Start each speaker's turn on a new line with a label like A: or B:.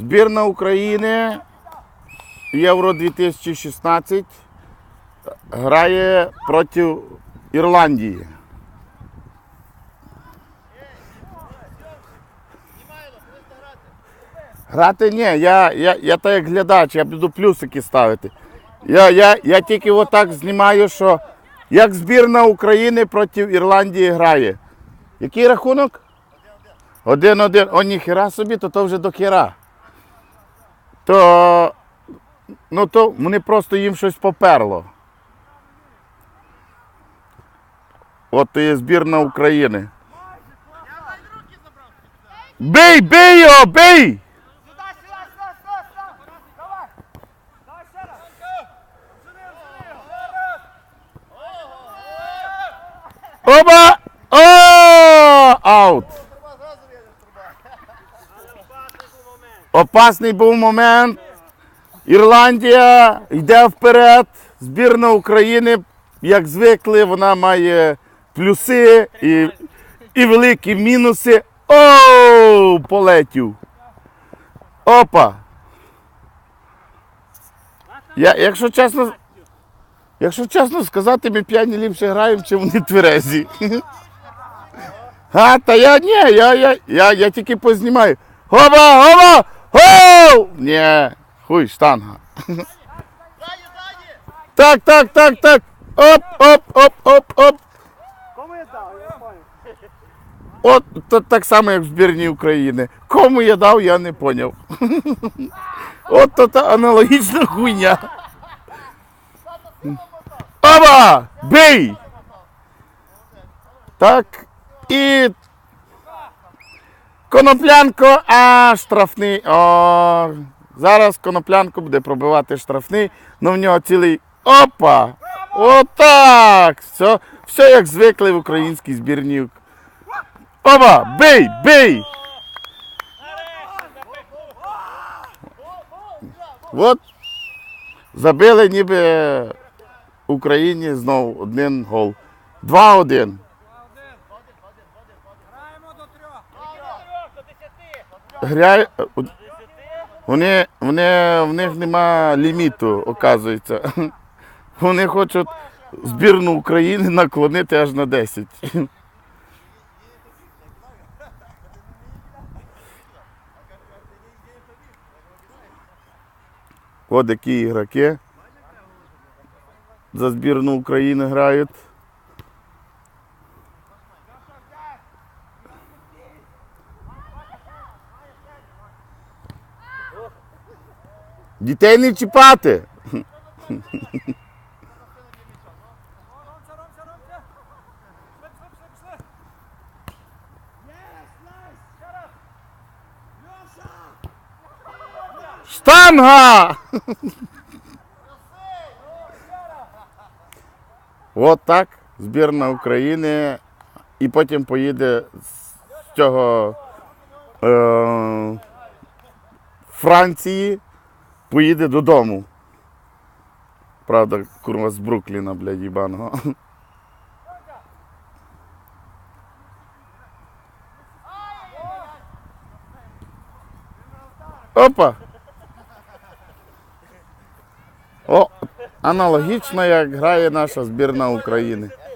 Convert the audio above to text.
A: Збірна України Євро 2016 грає проти Ірландії. Грати ні, я, я, я так як глядач, я буду плюсики ставити. Я, я, я тільки отак знімаю, що як збірна України проти Ірландії грає. Який рахунок? Один-один. О, ніхера собі, то то вже до хера. То, ну то вони просто їм щось поперло. От то є збірна України. Бий, бий його, бий! Оба! О! Аут! Опасний був момент. Ірландія йде вперед. Збірна України, як звикли, вона має плюси і, і великі мінуси. О! Полетів. Опа! Я, якщо чесно, якщо чесно сказати, ми п'яні ліпше граємо, чим вони тверезі. А, та я ні, я, я, я, я тільки познімаю. Гоба, гоба! Гоу! Ні, хуй, штанга. Так, так, так, так. Оп, оп, оп, оп, оп.
B: Кому я дав? Я понял.
A: От то, так само, як в збірній України. Кому я дав, я не поняв. От то та аналогічна хуйня. Оба! Бий! Так, і Коноплянко, а штрафний. О, зараз Коноплянко буде пробивати штрафний, але в нього цілий. Опа! Отак! Все, все як звикли в українській збірній. Опа! Бий! Бий! От забили ніби Україні знову один гол. 2-1.
B: Граємо до трьох. До десяти.
A: Гря... Вони, вони, в них нема ліміту, оказується. Вони хочуть збірну України наклонити аж на 10. От які ігроки за збірну України грають.
B: Ще раз. Льоша.
A: Штанга! От так, збірна України. І потім поїде з цього е, Франції, поїде додому. Правда, курва з Брукліна, блядь, їбаного. Опа! О, аналогічно, як грає наша збірна України.